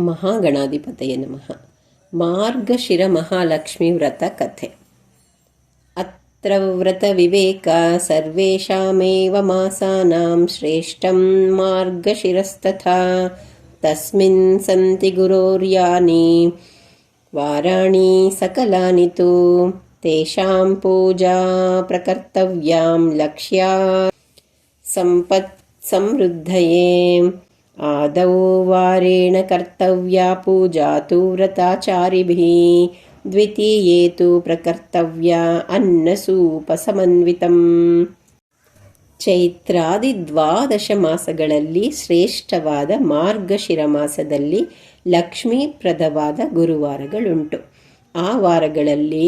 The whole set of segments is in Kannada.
महागणाधिपतये नमः। मार्गशिरमहालक्ष्मीव्रतकथे। अत्र व्रतविवेका सर्वेषामेव मासानां श्रेष्ठं मार्गशिरस्तथा। तस्मिन् सन्ति गुरोर्यानि वाराणि सकलानि तु। तेषां पूजा प्रकर्तव्यां लक्ष्या सम्पत्समृद्धये ಪೂಜಾ ಪ್ರಕರ್ತವ್ಯಾಂ ಲಕ್ಷ್ಯಾ ಸಂಪತ್ ಸಮೃದ್ಧಯೇ आदौ वारेण कर्तव्या पूजा तु व्रताचारिभिः द्वितीये तु प्रकर्तव्या ಅನ್ನಸೂಪಸಮನ್ವಿತಂ ಚೈತ್ರಾದಿ ದ್ವಾದಶ ಮಾಸಗಳಲ್ಲಿ ಶ್ರೇಷ್ಠವಾದ ಮಾರ್ಗಶಿರ ಮಾಸದಲ್ಲಿ ಲಕ್ಷ್ಮೀಪ್ರದವಾದ ಗುರುವಾರಗಳುಂಟು ಆ ವಾರಗಳಲ್ಲಿ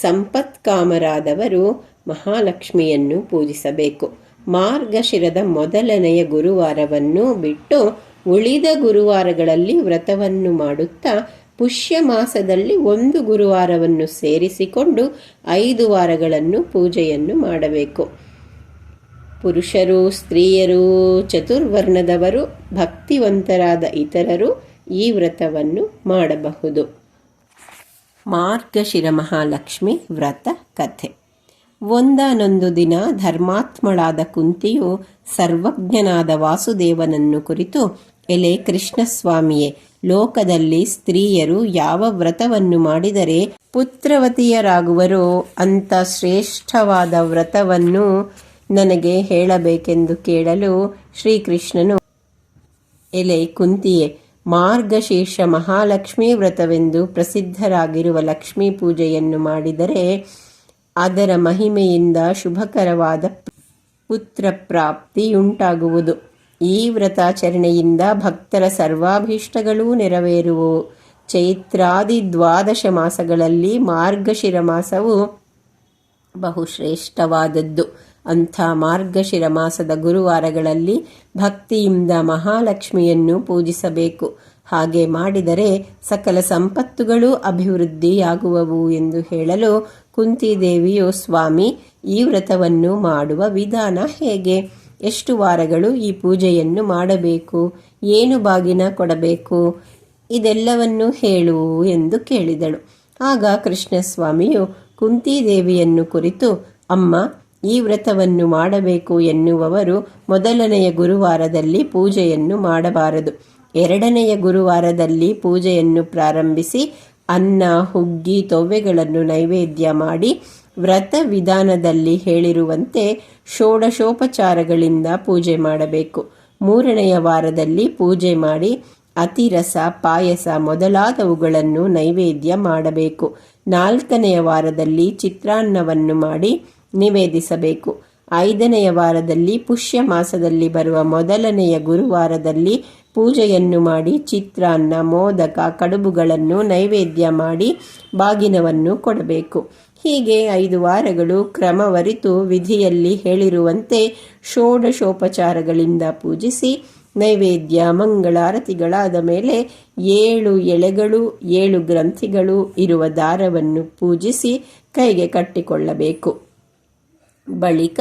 ಸಂಪತ್ಕಾಮರಾದವರು ಮಹಾಲಕ್ಷ್ಮಿಯನ್ನು ಪೂಜಿಸಬೇಕು ಮಾರ್ಗಶಿರದ ಮೊದಲನೆಯ ಗುರುವಾರವನ್ನು ಬಿಟ್ಟು ಉಳಿದ ಗುರುವಾರಗಳಲ್ಲಿ ವ್ರತವನ್ನು ಮಾಡುತ್ತಾ ಪುಷ್ಯ ಮಾಸದಲ್ಲಿ ಒಂದು ಗುರುವಾರವನ್ನು ಸೇರಿಸಿಕೊಂಡು ಐದು ವಾರಗಳನ್ನು ಪೂಜೆಯನ್ನು ಮಾಡಬೇಕು. ಪುರುಷರು, ಸ್ತ್ರೀಯರು, ಚತುರ್ವರ್ಣದವರು, ಭಕ್ತಿವಂತರಾದ ಇತರರು ಈ ವ್ರತವನ್ನು ಮಾಡಬಹುದು. ಮಾರ್ಗಶಿರ ಮಹಾಲಕ್ಷ್ಮಿ ವ್ರತ ಕಥೆ. ಒಂದಾನೊಂದು ದಿನ ಧರ್ಮಾತ್ಮಳಾದ ಕುಂತಿಯು ಸರ್ವಜ್ಞನಾದ ವಾಸುದೇವನನ್ನು ಕುರಿತು, ಎಲೆ ಕೃಷ್ಣಸ್ವಾಮಿಯೇ, ಲೋಕದಲ್ಲಿ ಸ್ತ್ರೀಯರು ಯಾವ ವ್ರತವನ್ನು ಮಾಡಿದರೆ ಪುತ್ರವತಿಯರಾಗುವರೋ ಅಂತ ಶ್ರೇಷ್ಠವಾದ ವ್ರತವನ್ನು ನನಗೆ ಹೇಳಬೇಕೆಂದು ಕೇಳಲು ಶ್ರೀಕೃಷ್ಣನು, ಎಲೆ ಕುಂತಿಯೇ, ಮಾರ್ಗಶೀರ್ಷ ಮಹಾಲಕ್ಷ್ಮೀ ವ್ರತವೆಂದು ಪ್ರಸಿದ್ಧರಾಗಿರುವ ಲಕ್ಷ್ಮೀ ಪೂಜೆಯನ್ನು ಮಾಡಿದರೆ ಅದರ ಮಹಿಮೆಯಿಂದ ಶುಭಕರವಾದ ಪುತ್ರ ಪ್ರಾಪ್ತಿಯುಂಟಾಗುವುದು ಈ ವ್ರತಾಚರಣೆಯಿಂದ ಭಕ್ತರ ಸರ್ವಾಭೀಷ್ಟಗಳೂ ನೆರವೇರುವು. ಚೈತ್ರಾದಿ ದ್ವಾದಶ ಮಾಸಗಳಲ್ಲಿ ಮಾರ್ಗಶಿರ ಮಾಸವು ಬಹುಶ್ರೇಷ್ಠವಾದದ್ದು. ಅಂಥ ಮಾರ್ಗಶಿರ ಮಾಸದ ಗುರುವಾರಗಳಲ್ಲಿ ಭಕ್ತಿಯಿಂದ ಮಹಾಲಕ್ಷ್ಮಿಯನ್ನು ಪೂಜಿಸಬೇಕು. ಹಾಗೆ ಮಾಡಿದರೆ ಸಕಲ ಸಂಪತ್ತುಗಳು ಅಭಿವೃದ್ಧಿಯಾಗುವವು ಎಂದು ಹೇಳಲು ಕುಂತಿದೇವಿಯು, ಸ್ವಾಮಿ, ಈ ವ್ರತವನ್ನು ಮಾಡುವ ವಿಧಾನ ಹೇಗೆ? ಎಷ್ಟು ವಾರಗಳು ಈ ಪೂಜೆಯನ್ನು ಮಾಡಬೇಕು? ಏನು ಬಾಗಿನ ಕೊಡಬೇಕು? ಇದೆಲ್ಲವನ್ನು ಹೇಳು ಎಂದು ಕೇಳಿದಳು. ಆಗ ಕೃಷ್ಣಸ್ವಾಮಿಯು ಕುಂತಿದೇವಿಯನ್ನು ಕುರಿತು, ಅಮ್ಮ, ಈ ವ್ರತವನ್ನು ಮಾಡಬೇಕು ಎನ್ನುವವರು ಮೊದಲನೆಯ ಗುರುವಾರದಲ್ಲಿ ಪೂಜೆಯನ್ನು ಮಾಡಬಾರದು. ಎರಡನೆಯ ಗುರುವಾರದಲ್ಲಿ ಪೂಜೆಯನ್ನು ಪ್ರಾರಂಭಿಸಿ, ಅನ್ನ, ಹುಗ್ಗಿ, ತೊವ್ವೆಗಳನ್ನು ನೈವೇದ್ಯ ಮಾಡಿ ವ್ರತ ವಿಧಾನದಲ್ಲಿ ಹೇಳಿರುವಂತೆ ಷೋಡಶೋಪಚಾರಗಳಿಂದ ಪೂಜೆ ಮಾಡಬೇಕು. ಮೂರನೆಯ ವಾರದಲ್ಲಿ ಪೂಜೆ ಮಾಡಿ ಅತಿರಸ ಪಾಯಸ ಮೊದಲಾದವುಗಳನ್ನು ನೈವೇದ್ಯ ಮಾಡಬೇಕು. ನಾಲ್ಕನೆಯ ವಾರದಲ್ಲಿ ಚಿತ್ರಾನ್ನವನ್ನು ಮಾಡಿ ನಿವೇದಿಸಬೇಕು. ಐದನೆಯ ವಾರದಲ್ಲಿ ಪುಷ್ಯ ಮಾಸದಲ್ಲಿ ಬರುವ ಮೊದಲನೆಯ ಗುರುವಾರದಲ್ಲಿ ಪೂಜೆಯನ್ನು ಮಾಡಿ, ಚಿತ್ರಾನ್ನ, ಮೋದಕ, ಕಡುಬುಗಳನ್ನು ನೈವೇದ್ಯ ಮಾಡಿ ಬಾಗಿನವನ್ನು ಕೊಡಬೇಕು. ಹೀಗೆ ಐದು ವಾರಗಳು ಕ್ರಮವರಿತು ವಿಧಿಯಲ್ಲಿ ಹೇಳಿರುವಂತೆ ಷೋಡಶೋಪಚಾರಗಳಿಂದ ಪೂಜಿಸಿ ನೈವೇದ್ಯ, ಮಂಗಳಾರತಿಗಳಾದ ಮೇಲೆ ಏಳು ಎಳೆಗಳು, ಏಳು ಗ್ರಂಥಿಗಳು ಇರುವ ದಾರವನ್ನು ಪೂಜಿಸಿ ಕೈಗೆ ಕಟ್ಟಿಕೊಳ್ಳಬೇಕು. ಬಳಿಕ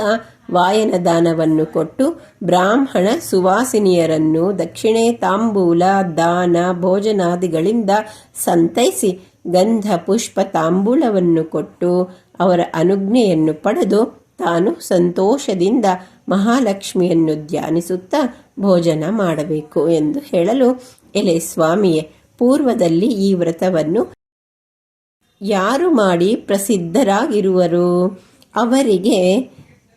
ವಾಯನದಾನವನ್ನು ಕೊಟ್ಟು ಬ್ರಾಹ್ಮಣ ಸುವಾಸಿನಿಯರನ್ನು ದಕ್ಷಿಣೆ ತಾಂಬೂಲ ದಾನ ಭೋಜನಾದಿಗಳಿಂದ ಸಂತೈಸಿ ಗಂಧ ಪುಷ್ಪ ತಾಂಬೂಲವನ್ನು ಕೊಟ್ಟು ಅವರ ಅನುಜ್ಞೆಯನ್ನು ಪಡೆದು ತಾನು ಸಂತೋಷದಿಂದ ಮಹಾಲಕ್ಷ್ಮಿಯನ್ನು ಧ್ಯಾನಿಸುತ್ತಾ ಭೋಜನ ಮಾಡಬೇಕು ಎಂದು ಹೇಳಲು ಎಲೆ ಸ್ವಾಮಿಯೇ, ಪೂರ್ವದಲ್ಲಿ ಈ ವ್ರತವನ್ನು ಯಾರು ಮಾಡಿ ಪ್ರಸಿದ್ಧರಾಗಿರುವರು? ಅವರಿಗೆ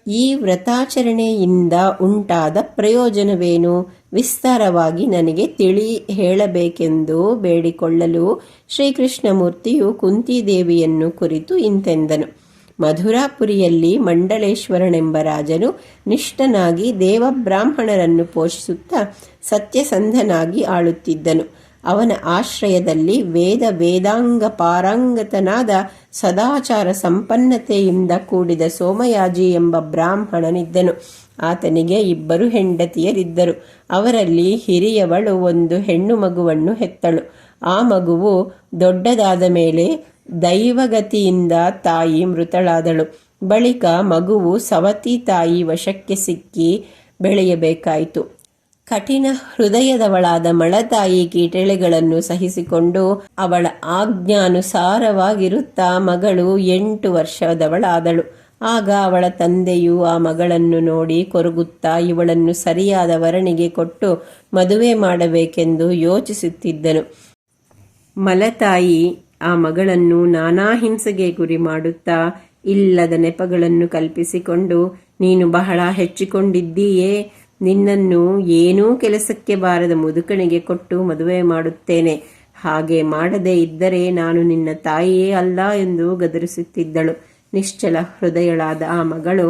ಈ ವ್ರತಾಚರಣೆಯಿಂದ ಉಂಟಾದ ಪ್ರಯೋಜನವೇನು? ವಿಸ್ತಾರವಾಗಿ ನನಗೆ ತಿಳಿ ಹೇಳಬೇಕೆಂದು ಬೇಡಿಕೊಳ್ಳಲು ಶ್ರೀಕೃಷ್ಣಮೂರ್ತಿಯು ಕುಂತಿದೇವಿಯನ್ನು ಕುರಿತು ಇಂತೆಂದನು. ಮಧುರಾಪುರಿಯಲ್ಲಿ ಮಂಡಳೇಶ್ವರನೆಂಬ ರಾಜನು ನಿಷ್ಠನಾಗಿ ದೇವಬ್ರಾಹ್ಮಣರನ್ನು ಪೋಷಿಸುತ್ತಾ ಸತ್ಯಸಂಧನಾಗಿ ಆಳುತ್ತಿದ್ದನು. ಅವನ ಆಶ್ರಯದಲ್ಲಿ ವೇದ ವೇದಾಂಗ ಪಾರಂಗತನಾದ ಸದಾಚಾರ ಸಂಪನ್ನತೆಯಿಂದ ಕೂಡಿದ ಸೋಮಯಾಜಿ ಎಂಬ ಬ್ರಾಹ್ಮಣನಿದ್ದನು. ಆತನಿಗೆ ಇಬ್ಬರು ಹೆಂಡತಿಯರಿದ್ದರು. ಅವರಲ್ಲಿ ಹಿರಿಯವಳು ಒಂದು ಹೆಣ್ಣು ಮಗುವನ್ನು ಹೆತ್ತಳು. ಆ ಮಗುವು ದೊಡ್ಡದಾದ ಮೇಲೆ ದೈವಗತಿಯಿಂದ ತಾಯಿ ಮೃತಳಾದಳು. ಬಳಿಕ ಮಗುವು ಸವತಿ ತಾಯಿ ವಶಕ್ಕೆ ಸಿಕ್ಕಿ ಬೆಳೆಯಬೇಕಾಯಿತು. ಕಠಿಣ ಹೃದಯದವಳಾದ ಮಳತಾಯಿ ಕೀಟಳೆಗಳನ್ನು ಸಹಿಸಿಕೊಂಡು ಅವಳ ಆಜ್ಞಾನುಸಾರವಾಗಿರುತ್ತಾ ಮಗಳು ಎಂಟು ವರ್ಷದವಳಾದಳು. ಆಗ ಅವಳ ತಂದೆಯು ಆ ಮಗಳನ್ನು ನೋಡಿ ಕೊರಗುತ್ತಾ ಇವಳನ್ನು ಸರಿಯಾದ ವರಣಿಗೆ ಕೊಟ್ಟು ಮದುವೆ ಮಾಡಬೇಕೆಂದು ಯೋಚಿಸುತ್ತಿದ್ದನು. ಮಲತಾಯಿ ಆ ಮಗಳನ್ನು ನಾನಾ ಹಿಂಸೆಗೆ ಗುರಿ ಮಾಡುತ್ತಾ ಇಲ್ಲದ ನೆಪಗಳನ್ನು ಕಲ್ಪಿಸಿಕೊಂಡು ನೀನು ಬಹಳ ಹೆಚ್ಚಿಕೊಂಡಿದ್ದೀಯೇ? ನಿನ್ನನ್ನು ಏನೂ ಕೆಲಸಕ್ಕೆ ಬಾರದ ಮುದುಕನಿಗೆ ಕೊಟ್ಟು ಮದುವೆ ಮಾಡುತ್ತೇನೆ. ಹಾಗೆ ಮಾಡದೇ ಇದ್ದರೆ ನಾನು ನಿನ್ನ ತಾಯಿಯೇ ಅಲ್ಲ ಎಂದು ಗದರಿಸುತ್ತಿದ್ದಳು. ನಿಶ್ಚಲ ಹೃದಯಳಾದ ಆ ಮಗಳು,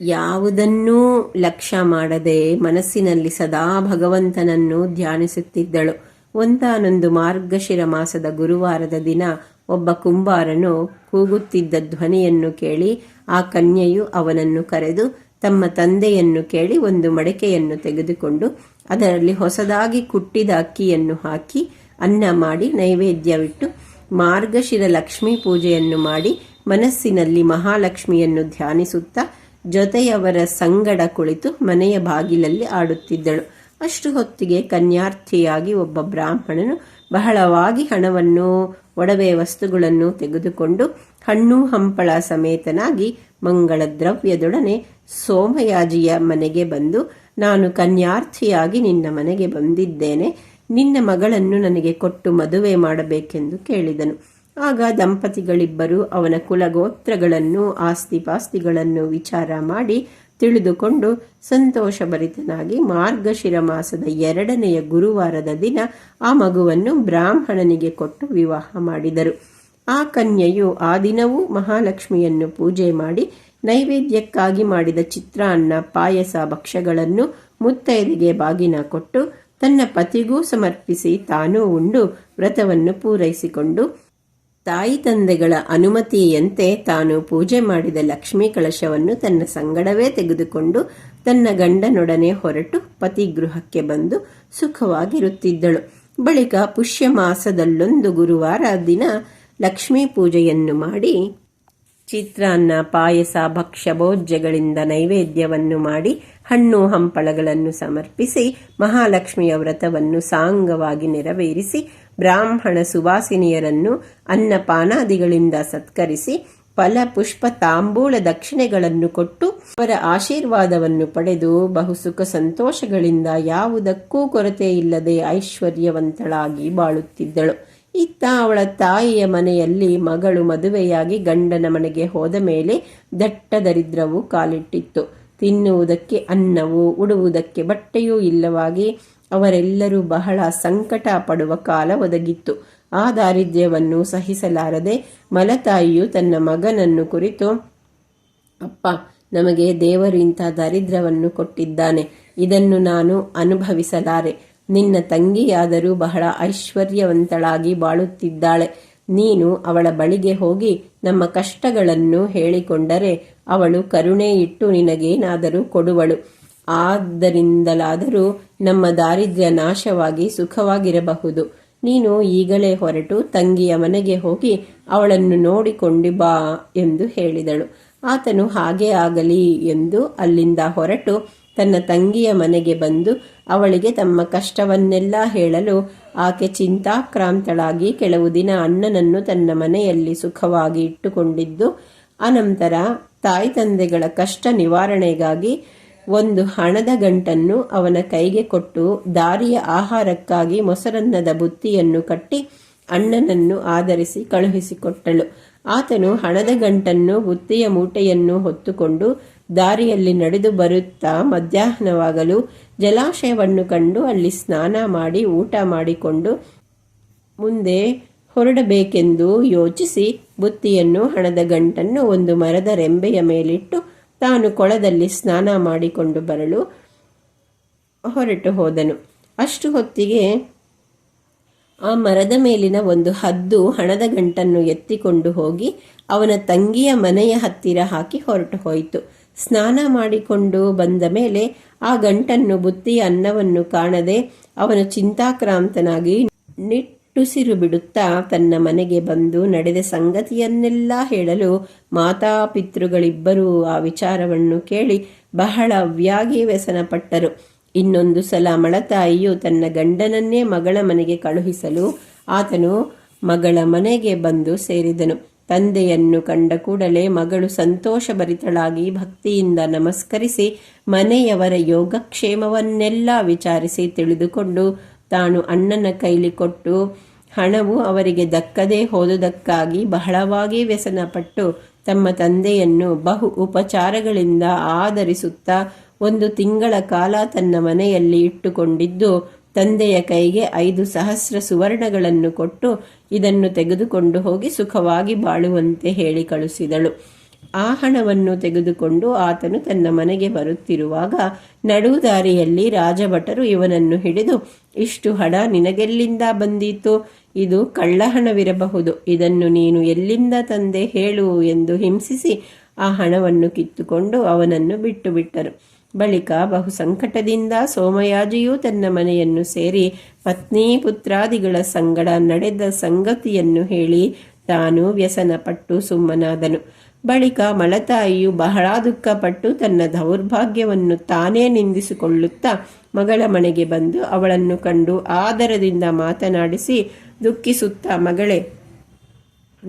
ಯಾವುದನ್ನೂ ಲಕ್ಷ್ಯ ಮಾಡದೆ ಮನಸ್ಸಿನಲ್ಲಿ ಸದಾ ಭಗವಂತನನ್ನು ಧ್ಯಾನಿಸುತ್ತಿದ್ದಳು. ಒಂದಾನೊಂದು ಮಾರ್ಗಶಿರ ಮಾಸದ ಗುರುವಾರದ ದಿನ ಒಬ್ಬ ಕುಂಬಾರನು ಕೂಗುತ್ತಿದ್ದ ಧ್ವನಿಯನ್ನು ಕೇಳಿ ಆ ಕನ್ಯೆಯು ಅವನನ್ನು ಕರೆದು ತಮ್ಮ ತಂದೆಯನ್ನು ಕೇಳಿ ಒಂದು ಮಡಕೆಯನ್ನು ತೆಗೆದುಕೊಂಡು ಅದರಲ್ಲಿ ಹೊಸದಾಗಿ ಕುಟ್ಟಿದ ಅಕ್ಕಿಯನ್ನು ಹಾಕಿ ಅನ್ನ ಮಾಡಿ ನೈವೇದ್ಯವಿಟ್ಟು ಮಾರ್ಗಶಿರ ಲಕ್ಷ್ಮೀ ಪೂಜೆಯನ್ನು ಮಾಡಿ ಮನಸ್ಸಿನಲ್ಲಿ ಮಹಾಲಕ್ಷ್ಮಿಯನ್ನು ಧ್ಯಾನಿಸುತ್ತಾ ಜೊತೆಯವರ ಸಂಗಡ ಕುಳಿತು ಮನೆಯ ಬಾಗಿಲಲ್ಲಿ ಆಡುತ್ತಿದ್ದಳು. ಅಷ್ಟು ಹೊತ್ತಿಗೆ ಕನ್ಯಾರ್ಥಿಯಾಗಿ ಒಬ್ಬ ಬ್ರಾಹ್ಮಣನು ಬಹಳವಾಗಿ ಹಣವನ್ನು, ಒಡವೆ ವಸ್ತುಗಳನ್ನು ತೆಗೆದುಕೊಂಡು ಹಣ್ಣು ಹಂಪಳ ಸಮೇತನಾಗಿ ಮಂಗಳ ದ್ರವ್ಯದೊಡನೆ ಸೋಮಯಾಜಿಯ ಮನೆಗೆ ಬಂದು, ನಾನು ಕನ್ಯಾರ್ಥಿಯಾಗಿ ನಿನ್ನ ಮನೆಗೆ ಬಂದಿದ್ದೇನೆ. ನಿನ್ನ ಮಗಳನ್ನು ನನಗೆ ಕೊಟ್ಟು ಮದುವೆ ಮಾಡಬೇಕೆಂದು ಕೇಳಿದನು. ಆಗ ದಂಪತಿಗಳಿಬ್ಬರು ಅವನ ಕುಲಗೋತ್ರಗಳನ್ನು, ಆಸ್ತಿಪಾಸ್ತಿಗಳನ್ನು ವಿಚಾರ ಮಾಡಿ ತಿಳಿದುಕೊಂಡು ಸಂತೋಷಭರಿತನಾಗಿ ಮಾರ್ಗಶಿರ ಮಾಸದ ಎರಡನೆಯ ಗುರುವಾರದ ದಿನ ಆ ಮಗುವನ್ನು ಬ್ರಾಹ್ಮಣನಿಗೆ ಕೊಟ್ಟು ವಿವಾಹ ಮಾಡಿದರು. ಆ ಕನ್ಯೆಯು ಆ ದಿನವೂ ಮಹಾಲಕ್ಷ್ಮಿಯನ್ನು ಪೂಜೆ ಮಾಡಿ ನೈವೇದ್ಯಕ್ಕಾಗಿ ಮಾಡಿದ ಚಿತ್ರಾನ್ನ ಪಾಯಸ ಭಕ್ಷ್ಯಗಳನ್ನು ಮುತ್ತೈದೆಗೆ ಬಾಗಿನ ಕೊಟ್ಟು ತನ್ನ ಪತಿಗೂ ಸಮರ್ಪಿಸಿ ತಾನೂ ಉಂಡು ವ್ರತವನ್ನು ಪೂರೈಸಿಕೊಂಡು ತಾಯಿ ತಂದೆಗಳ ಅನುಮತಿಯಂತೆ ತಾನು ಪೂಜೆ ಮಾಡಿದ ಲಕ್ಷ್ಮೀ ಕಳಶವನ್ನು ತನ್ನ ಸಂಗಡವೇ ತೆಗೆದುಕೊಂಡು ತನ್ನ ಗಂಡನೊಡನೆ ಹೊರಟು ಪತಿಗೃಹಕ್ಕೆ ಬಂದು ಸುಖವಾಗಿರುತ್ತಿದ್ದಳು. ಬಳಿಕ ಪುಷ್ಯ ಮಾಸದಲ್ಲೊಂದು ಗುರುವಾರ ದಿನ ಲಕ್ಷ್ಮೀ ಪೂಜೆಯನ್ನು ಮಾಡಿ ಚಿತ್ರಾನ್ನ, ಪಾಯಸ, ಭಕ್ಷ್ಯ, ಭೋಜ್ಯಗಳಿಂದ ನೈವೇದ್ಯವನ್ನು ಮಾಡಿ ಹಣ್ಣು ಹಂಪಳಗಳನ್ನು ಸಮರ್ಪಿಸಿ ಮಹಾಲಕ್ಷ್ಮಿಯ ವ್ರತವನ್ನು ಸಾಂಗವಾಗಿ ನೆರವೇರಿಸಿ ಬ್ರಾಹ್ಮಣ ಸುವಾಸಿನಿಯರನ್ನು ಅನ್ನಪಾನಾದಿಗಳಿಂದ ಸತ್ಕರಿಸಿ ಫಲ, ಪುಷ್ಪ, ತಾಂಬೂಲ ದಕ್ಷಿಣೆಗಳನ್ನು ಕೊಟ್ಟು ಅವರ ಆಶೀರ್ವಾದವನ್ನು ಪಡೆದು ಬಹು ಸುಖ ಸಂತೋಷಗಳಿಂದ ಯಾವುದಕ್ಕೂ ಕೊರತೆ ಇಲ್ಲದೆ ಐಶ್ವರ್ಯವಂತಳಾಗಿ ಬಾಳುತ್ತಿದ್ದಳು. ಇತ್ತ ಅವಳ ತಾಯಿಯ ಮನೆಯಲ್ಲಿ ಮಗಳು ಮದುವೆಯಾಗಿ ಗಂಡನ ಮನೆಗೆ ಹೋದ ಮೇಲೆ ದಟ್ಟ ದರಿದ್ರವು ಕಾಲಿಟ್ಟಿತ್ತು. ತಿನ್ನುವುದಕ್ಕೆ ಅನ್ನವು, ಉಡುವುದಕ್ಕೆ ಬಟ್ಟೆಯೂ ಇಲ್ಲವಾಗಿ ಅವರೆಲ್ಲರೂ ಬಹಳ ಸಂಕಟ ಪಡುವ ಕಾಲ ಒದಗಿತ್ತು. ಆ ದಾರಿದ್ರ್ಯವನ್ನು ಸಹಿಸಲಾರದೆ ಮಲತಾಯಿಯು ತನ್ನ ಮಗನನ್ನು ಕುರಿತು, ಅಪ್ಪ, ನಮಗೆ ದೇವರು ಇಂಥ ದಾರಿದ್ರ್ಯವನ್ನು ಕೊಟ್ಟಿದ್ದಾನೆ. ಇದನ್ನು ನಾನು ಅನುಭವಿಸಲಾರೆ. ನಿನ್ನ ತಂಗಿಯಾದರೂ ಬಹಳ ಐಶ್ವರ್ಯವಂತಳಾಗಿ ಬಾಳುತ್ತಿದ್ದಾಳೆ. ನೀನು ಅವಳ ಬಳಿಗೆ ಹೋಗಿ ನಮ್ಮ ಕಷ್ಟಗಳನ್ನು ಹೇಳಿಕೊಂಡರೆ ಅವಳು ಕರುಣೆ ಇಟ್ಟು ನಿನಗೇನಾದರೂ ಕೊಡುವಳು. ಆದ್ದರಿಂದಲಾದರೂ ನಮ್ಮ ದಾರಿದ್ರ್ಯ ನಾಶವಾಗಿ ಸುಖವಾಗಿರಬಹುದು. ನೀನು ಈಗಲೇ ಹೊರಟು ತಂಗಿಯ ಮನೆಗೆ ಹೋಗಿ ಅವಳನ್ನು ನೋಡಿಕೊಂಡು ಬಾ ಎಂದು ಹೇಳಿದಳು. ಆತನು ಹಾಗೆ ಆಗಲಿ ಎಂದು ಅಲ್ಲಿಂದ ಹೊರಟು ತನ್ನ ತಂಗಿಯ ಮನೆಗೆ ಬಂದು ಅವಳಿಗೆ ತಮ್ಮ ಕಷ್ಟವನ್ನೆಲ್ಲ ಹೇಳಲು ಆಕೆ ಚಿಂತಾಕ್ರಾಂತಳಾಗಿ ಕೆಲವು ದಿನ ಅಣ್ಣನನ್ನು ತನ್ನ ಮನೆಯಲ್ಲಿ ಸುಖವಾಗಿ ಇಟ್ಟುಕೊಂಡಿದ್ದು, ಅನಂತರ ತಾಯಿ ತಂದೆಗಳ ಕಷ್ಟ ನಿವಾರಣೆಗಾಗಿ ಒಂದು ಹಣದ ಗಂಟನ್ನು ಅವನ ಕೈಗೆ ಕೊಟ್ಟು ದಾರಿಯ ಆಹಾರಕ್ಕಾಗಿ ಮೊಸರನ್ನದ ಬುತ್ತಿಯನ್ನು ಕಟ್ಟಿ ಅಣ್ಣನನ್ನು ಆಧರಿಸಿ ಕಳುಹಿಸಿಕೊಟ್ಟಳು. ಆತನು ಹಣದ ಗಂಟನ್ನು ಬುತ್ತಿಯ ಮೂಟೆಯನ್ನು ಹೊತ್ತುಕೊಂಡು ದಾರಿಯಲ್ಲಿ ನಡೆದು ಬರುತ್ತಾ ಮಧ್ಯಾಹ್ನವಾಗಲು ಜಲಾಶಯವನ್ನು ಕಂಡು ಅಲ್ಲಿ ಸ್ನಾನ ಮಾಡಿ ಊಟ ಮಾಡಿಕೊಂಡು ಮುಂದೆ ಹೊರಡಬೇಕೆಂದು ಯೋಚಿಸಿ ಬುತ್ತಿಯನ್ನು ಹಣದ ಗಂಟನ್ನು ಒಂದು ಮರದ ರೆಂಬೆಯ ಮೇಲಿಟ್ಟು ತಾನು ಕೊಳದಲ್ಲಿ ಸ್ನಾನ ಮಾಡಿಕೊಂಡು ಬರಲು ಹೊರಟು ಹೋದನು. ಅಷ್ಟು ಹೊತ್ತಿಗೆ ಆ ಮರದ ಮೇಲಿನ ಒಂದು ಹದ್ದು ಹಣದ ಗಂಟನ್ನು ಎತ್ತಿಕೊಂಡು ಹೋಗಿ ಅವನ ತಂಗಿಯ ಮನೆಯ ಹತ್ತಿರ ಹಾಕಿ ಹೊರಟು ಹೋಯಿತು. ಸ್ನಾನ ಮಾಡಿಕೊಂಡು ಬಂದ ಮೇಲೆ ಆ ಗಂಟನ್ನು ಬುತ್ತಿಯ ಅನ್ನವನ್ನು ಕಾಣದೆ ಅವನು ಚಿಂತಾಕ್ರಾಂತನಾಗಿ ನಿಟ್ಟುಸಿರು ಬಿಡುತ್ತಾ ತನ್ನ ಮನೆಗೆ ಬಂದು ನಡೆದ ಸಂಗತಿಯನ್ನೆಲ್ಲ ಹೇಳಲು ಮಾತಾಪಿತೃಗಳಿಬ್ಬರೂ ಆ ವಿಚಾರವನ್ನು ಕೇಳಿ ಬಹಳ ವ್ಯಾಗಿ ವ್ಯಸನಪಟ್ಟರು. ಇನ್ನೊಂದು ಸಲ ಮಳತಾಯಿಯು ತನ್ನ ಗಂಡನನ್ನೇ ಮಗಳ ಮನೆಗೆ ಕಳುಹಿಸಲು ಆತನು ಮಗಳ ಮನೆಗೆ ಬಂದು ಸೇರಿದನು. ತಂದೆಯನ್ನು ಕಂಡ ಕೂಡಲೇ ಮಗಳು ಸಂತೋಷಭರಿತಳಾಗಿ ಭಕ್ತಿಯಿಂದ ನಮಸ್ಕರಿಸಿ ಮನೆಯವರ ಯೋಗಕ್ಷೇಮವನ್ನೆಲ್ಲ ವಿಚಾರಿಸಿ ತಿಳಿದುಕೊಂಡು ತಾನು ಅಣ್ಣನ ಕೈಲಿ ಕೊಟ್ಟು ಹಣವು ಅವರಿಗೆ ದಕ್ಕದೇ ಹೋದುದಕ್ಕಾಗಿ ಬಹಳವಾಗಿ ವ್ಯಸನಪಟ್ಟು ತಮ್ಮ ತಂದೆಯನ್ನು ಬಹು ಉಪಚಾರಗಳಿಂದ ಆದರಿಸುತ್ತಾ ಒಂದು ತಿಂಗಳ ಕಾಲ ತನ್ನ ಮನೆಯಲ್ಲಿ ಇಟ್ಟುಕೊಂಡಿದ್ದು, ತಂದೆಯ ಕೈಗೆ ಐದು ಸಹಸ್ರ ಸುವರ್ಣಗಳನ್ನು ಕೊಟ್ಟು ಇದನ್ನು ತೆಗೆದುಕೊಂಡು ಹೋಗಿ ಸುಖವಾಗಿ ಬಾಳುವಂತೆ ಹೇಳಿ ಕಳುಹಿಸಿದಳು ಆ ಹಣವನ್ನು ತೆಗೆದುಕೊಂಡು ಆತನು ತನ್ನ ಮನೆಗೆ ಬರುತ್ತಿರುವಾಗ ನಡುದಾರಿಯಲ್ಲಿ ರಾಜಭಟರು ಇವನನ್ನು ಹಿಡಿದು, ಇಷ್ಟು ಹಣ ನಿನಗೆಲ್ಲಿಂದ ಬಂದೀತು? ಇದು ಕಳ್ಳಹಣವಿರಬಹುದು ಇದನ್ನು ನೀನು ಎಲ್ಲಿಂದ ತಂದೆ ಹೇಳು ಎಂದು ಹಿಂಸಿಸಿ ಆ ಹಣವನ್ನು ಕಿತ್ತುಕೊಂಡು ಅವನನ್ನು ಬಿಟ್ಟು ಬಿಟ್ಟರು ಬಳಿಕ ಬಹು ಸಂಕಟದಿಂದ ಸೋಮಯಾಜಿಯು ತನ್ನ ಮನೆಯನ್ನು ಸೇರಿ ಪತ್ನಿ ಪುತ್ರಾದಿಗಳ ಸಂಗಡ ನಡೆದ ಸಂಗತಿಯನ್ನು ಹೇಳಿ ತಾನು ವ್ಯಸನಪಟ್ಟು ಸುಮ್ಮನಾದನು. ಬಳಿಕ ಮಲತಾಯಿಯು ಬಹಳ ದುಃಖಪಟ್ಟು ತನ್ನ ದೌರ್ಭಾಗ್ಯವನ್ನು ತಾನೇ ನಿಂದಿಸಿಕೊಳ್ಳುತ್ತಾ ಮಗಳ ಮನೆಗೆ ಬಂದು ಅವಳನ್ನು ಕಂಡು ಆದರದಿಂದ ಮಾತನಾಡಿಸಿ, ದುಃಖಿಸುತ್ತಾ ಮಗಳೇ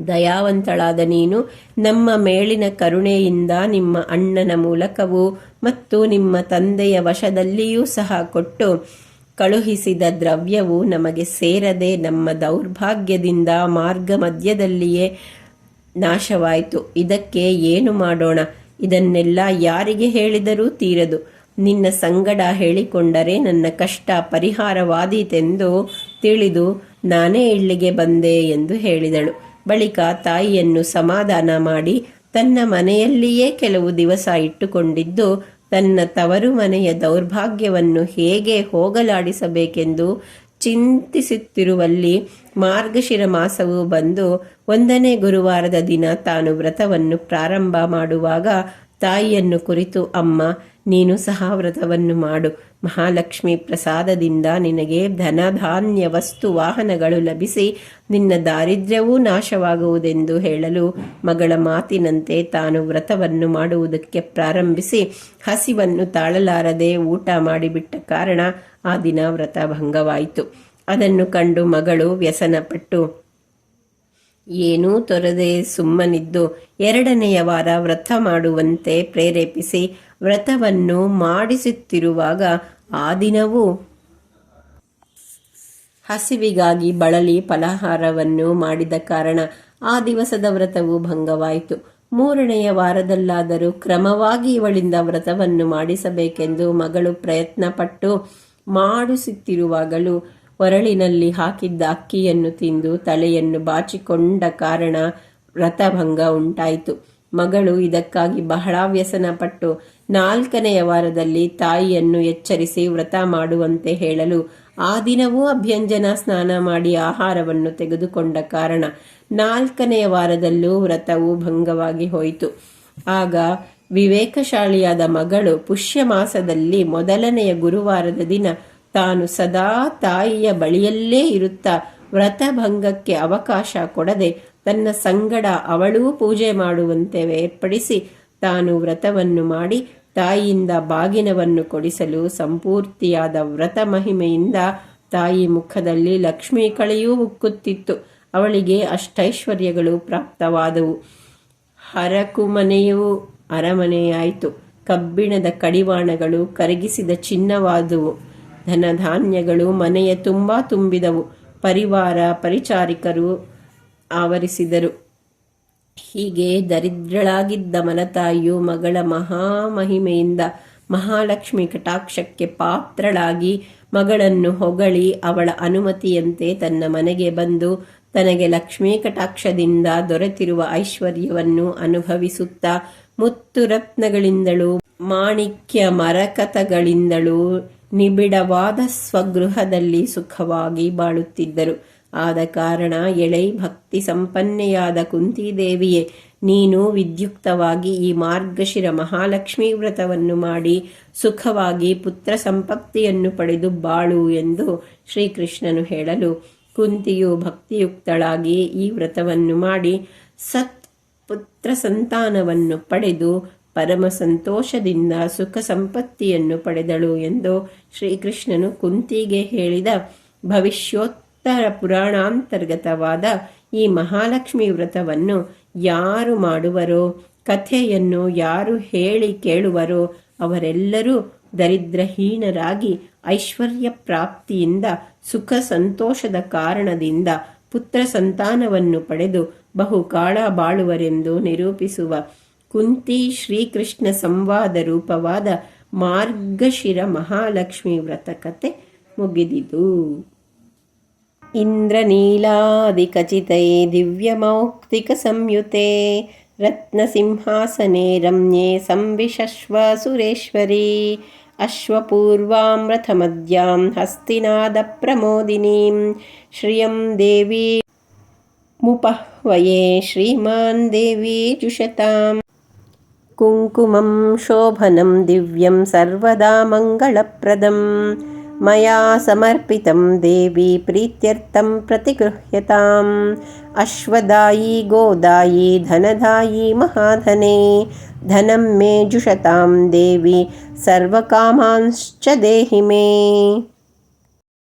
ದಯಾವಂತಳಾದ ನೀನು. ನಮ್ಮ ಮೇಲಿನ ಕರುಣೆಯಿಂದ ನಿಮ್ಮ ಅಣ್ಣನ ಮೂಲಕವೂ ಮತ್ತು ನಿಮ್ಮ ತಂದೆಯ ವಶದಲ್ಲಿಯೂ ಸಹ ಕೊಟ್ಟು ಕಳುಹಿಸಿದ ದ್ರವ್ಯವು ನಮಗೆ ಸೇರದೆ ನಮ್ಮ ದೌರ್ಭಾಗ್ಯದಿಂದ ಮಾರ್ಗ ಮಧ್ಯದಲ್ಲಿಯೇ ನಾಶವಾಯಿತು. ಇದಕ್ಕೆ ಏನು ಮಾಡೋಣ? ಇದನ್ನೆಲ್ಲ ಯಾರಿಗೆ ಹೇಳಿದರೂ ತೀರದು. ನಿನ್ನ ಸಂಗಡ ಹೇಳಿಕೊಂಡರೆ ನನ್ನ ಕಷ್ಟ ಪರಿಹಾರವಾದೀತೆಂದು ತಿಳಿದು ನಾನೇ ಇಲ್ಲಿಗೆ ಬಂದೆ ಎಂದು ಹೇಳಿದಳು. ಬಳಿಕ ತಾಯಿಯನ್ನು ಸಮಾಧಾನ ಮಾಡಿ ತನ್ನ ಮನೆಯಲ್ಲಿಯೇ ಕೆಲವು ದಿವಸ ಇಟ್ಟುಕೊಂಡಿದ್ದು, ತನ್ನ ತವರು ಮನೆಯ ದೌರ್ಭಾಗ್ಯವನ್ನು ಹೇಗೆ ಹೋಗಲಾಡಿಸಬೇಕೆಂದು ಚಿಂತಿಸುತ್ತಿರುವಲ್ಲಿ ಮಾರ್ಗಶಿರ ಮಾಸವು ಬಂದು ಒಂದನೇ ಗುರುವಾರದ ದಿನ ತಾನು ವ್ರತವನ್ನು ಪ್ರಾರಂಭ ಮಾಡುವಾಗ ತಾಯಿಯನ್ನು ಕುರಿತು, ಅಮ್ಮ ನೀನು ಸಹ ವ್ರತವನ್ನು ಮಾಡು. ಮಹಾಲಕ್ಷ್ಮಿ ಪ್ರಸಾದದಿಂದ ನಿನಗೆ ಧನಧಾನ್ಯ ವಸ್ತು ವಾಹನಗಳು ಲಭಿಸಿ ನಿನ್ನ ದಾರಿದ್ರ್ಯವೂ ನಾಶವಾಗುವುದೆಂದು ಹೇಳಲು ಮಗಳ ಮಾತಿನಂತೆ ತಾನು ವ್ರತವನ್ನು ಮಾಡುವುದಕ್ಕೆ ಪ್ರಾರಂಭಿಸಿ ಹಸಿವನ್ನು ತಾಳಲಾರದೆ ಊಟ ಮಾಡಿಬಿಟ್ಟ ಕಾರಣ ಆ ದಿನ ವ್ರತ ಭಂಗವಾಯಿತು. ಅದನ್ನು ಕಂಡು ಮಗಳು ವ್ಯಸನಪಟ್ಟು, ಏನೂ ತೊರದೆ ಸುಮ್ಮನಿದ್ದು, ಎರಡನೆಯ ವಾರ ವ್ರತ ಮಾಡುವಂತೆ ಪ್ರೇರೇಪಿಸಿ ವ್ರತವನ್ನು ಮಾಡಿಸುತ್ತಿರುವಾಗ ಆ ದಿನವೂ ಹಸಿವಿಗಾಗಿ ಬಳಲಿ ಫಲಹಾರವನ್ನು ಮಾಡಿದ ಕಾರಣ ಆ ದಿವಸದ ವ್ರತವು ಭಂಗವಾಯಿತು. ಮೂರನೆಯ ವಾರದಲ್ಲಾದರೂ ಕ್ರಮವಾಗಿ ಇವಳಿಂದ ವ್ರತವನ್ನು ಮಾಡಿಸಬೇಕೆಂದು ಮಗಳು ಪ್ರಯತ್ನಪಟ್ಟು ಮಾಡಿಸುತ್ತಿರುವಾಗಲೂ ಒರಳಿನಲ್ಲಿ ಹಾಕಿದ್ದ ಅಕ್ಕಿಯನ್ನು ತಿಂದು ತಲೆಯನ್ನು ಬಾಚಿಕೊಂಡ ಕಾರಣ ವ್ರತಭಂಗ ಉಂಟಾಯಿತು. ಮಗಳು ಇದಕ್ಕಾಗಿ ಬಹಳ ವ್ಯಸನಪಟ್ಟು ನಾಲ್ಕನೆಯ ವಾರದಲ್ಲಿ ತಾಯಿಯನ್ನು ಎಚ್ಚರಿಸಿ ವ್ರತ ಮಾಡುವಂತೆ ಹೇಳಲು ಆ ದಿನವೂ ಅಭ್ಯಂಜನ ಸ್ನಾನ ಮಾಡಿ ಆಹಾರವನ್ನು ತೆಗೆದುಕೊಂಡ ಕಾರಣ ನಾಲ್ಕನೆಯ ವಾರದಲ್ಲೂ ವ್ರತವು ಭಂಗವಾಗಿ ಹೋಯಿತು. ಆಗ ವಿವೇಕಶಾಲಿಯಾದ ಮಗಳು ಪುಷ್ಯ ಮಾಸದಲ್ಲಿ ಮೊದಲನೆಯ ಗುರುವಾರದ ದಿನ ತಾನು ಸದಾ ತಾಯಿಯ ಬಳಿಯಲ್ಲೇ ಇರುತ್ತಾ ವ್ರತಭಂಗಕ್ಕೆ ಅವಕಾಶ ಕೊಡದೆ ತನ್ನ ಸಂಗಡ ಅವಳೂ ಪೂಜೆ ಮಾಡುವಂತೆ ಏರ್ಪಡಿಸಿ ತಾನು ವ್ರತವನ್ನು ಮಾಡಿ ತಾಯಿಯಿಂದ ಬಾಗಿನವನ್ನು ಕೊಡಿಸಲು ಸಂಪೂರ್ತಿಯಾದ ವ್ರತ ಮಹಿಮೆಯಿಂದ ತಾಯಿ ಮುಖದಲ್ಲಿ ಲಕ್ಷ್ಮೀ ಕಳೆಯೂ ಉಕ್ಕುತ್ತಿತ್ತು. ಅವಳಿಗೆ ಅಷ್ಟೈಶ್ವರ್ಯಗಳು ಪ್ರಾಪ್ತವಾದವು. ಹರಕುಮನೆಯೂ ಅರಮನೆಯಾಯಿತು. ಕಬ್ಬಿಣದ ಕಡಿವಾಣಗಳು ಕರಗಿಸಿದ ಚಿನ್ನವಾದುವು. ಧನಧಾನ್ಯಗಳು ಮನೆಯ ತುಂಬ ತುಂಬಿದವು. ಪರಿವಾರ, ಪರಿಚಾರಿಕರು ಆವರಿಸಿದರು. ಹೀಗೆ ದರಿದ್ರಳಾಗಿದ್ದ ಮಲತಾಯಿಯು ಮಗಳ ಮಹಾಮಹಿಮೆಯಿಂದ ಮಹಾಲಕ್ಷ್ಮಿ ಕಟಾಕ್ಷಕ್ಕೆ ಪಾತ್ರಳಾಗಿ ಮಗಳನ್ನು ಹೊಗಳಿ ಅವಳ ಅನುಮತಿಯಂತೆ ತನ್ನ ಮನೆಗೆ ಬಂದು ತನಗೆ ಲಕ್ಷ್ಮೀ ಕಟಾಕ್ಷದಿಂದ ದೊರೆತಿರುವ ಐಶ್ವರ್ಯವನ್ನು ಅನುಭವಿಸುತ್ತಾ ಮುತ್ತು ರತ್ನಗಳಿಂದಲೂ ಮಾಣಿಕ್ಯ ಮರಕತಗಳಿಂದಲೂ ನಿಬಿಡವಾದ ಸ್ವಗೃಹದಲ್ಲಿ ಸುಖವಾಗಿ ಬಾಳುತ್ತಿದ್ದರು. ಆದ ಕಾರಣ ಎಳೈ ಭಕ್ತಿ ಸಂಪನ್ನೆಯಾದ ಕುಂತಿದೇವಿಯೇ, ನೀನು ವಿದ್ಯುಕ್ತವಾಗಿ ಈ ಮಾರ್ಗಶಿರ ಮಹಾಲಕ್ಷ್ಮೀ ವ್ರತವನ್ನು ಮಾಡಿ ಸುಖವಾಗಿ ಪುತ್ರ ಸಂಪತ್ತಿಯನ್ನು ಪಡೆದು ಬಾಳು ಎಂದು ಶ್ರೀಕೃಷ್ಣನು ಹೇಳಲು ಕುಂತಿಯು ಭಕ್ತಿಯುಕ್ತಳಾಗಿ ಈ ವ್ರತವನ್ನು ಮಾಡಿ ಸತ್ ಪುತ್ರ ಸಂತಾನವನ್ನು ಪಡೆದು ಪರಮ ಸಂತೋಷದಿಂದ ಸುಖ ಸಂಪತ್ತಿಯನ್ನು ಪಡೆದಳು ಎಂದು ಶ್ರೀಕೃಷ್ಣನು ಕುಂತಿಗೆ ಹೇಳಿದ ಭವಿಷ್ಯೋತ್ತರ ಪುರಾಣಾಂತರ್ಗತವಾದ ಈ ಮಹಾಲಕ್ಷ್ಮಿ ವ್ರತವನ್ನು ಯಾರು ಮಾಡುವರೋ? ಕಥೆಯನ್ನು ಯಾರು ಹೇಳಿ ಕೇಳುವರೋ? ಅವರೆಲ್ಲರೂ ದರಿದ್ರಹೀನರಾಗಿ ಐಶ್ವರ್ಯ ಪ್ರಾಪ್ತಿಯಿಂದ, ಸುಖ ಸಂತೋಷದ ಕಾರಣದಿಂದ ಪುತ್ರ ಸಂತಾನವನ್ನು ಪಡೆದು ಬಹುಕಾಳ ಬಾಳುವರೆಂದು ನಿರೂಪಿಸುವ ಕುಂತಿ ಶ್ರೀಕೃಷ್ಣ ಸಂವಾದ ರೂಪವಾದ ಮಾರ್ಗಶಿರ ಮಹಾಲಕ್ಷ್ಮಿ ವ್ರತ ಕತೆ ಮುಗಿದಿತು इन्द्रनीलादिकचिते दिव्यमौक्तिकसंयुते रत्नसिंहासने रम्ये संविशश्व सुरेश्वरी अश्वपूर्वां हस्तिनादप्रमोदिनीं श्रियं देवी मुपह्वये श्रीमान् देवी जुषताम् कुङ्कुमं शोभनं दिव्यं सर्वदा मङ्गलप्रदम् मया समर्पितं देवी प्रीत्यर्थं प्रतिगृह्यताम् अश्वदायी, गोदायी, धनदायी, महाधने, धनं मे जुषतां देवी, सर्वकामांश्च देहि मे।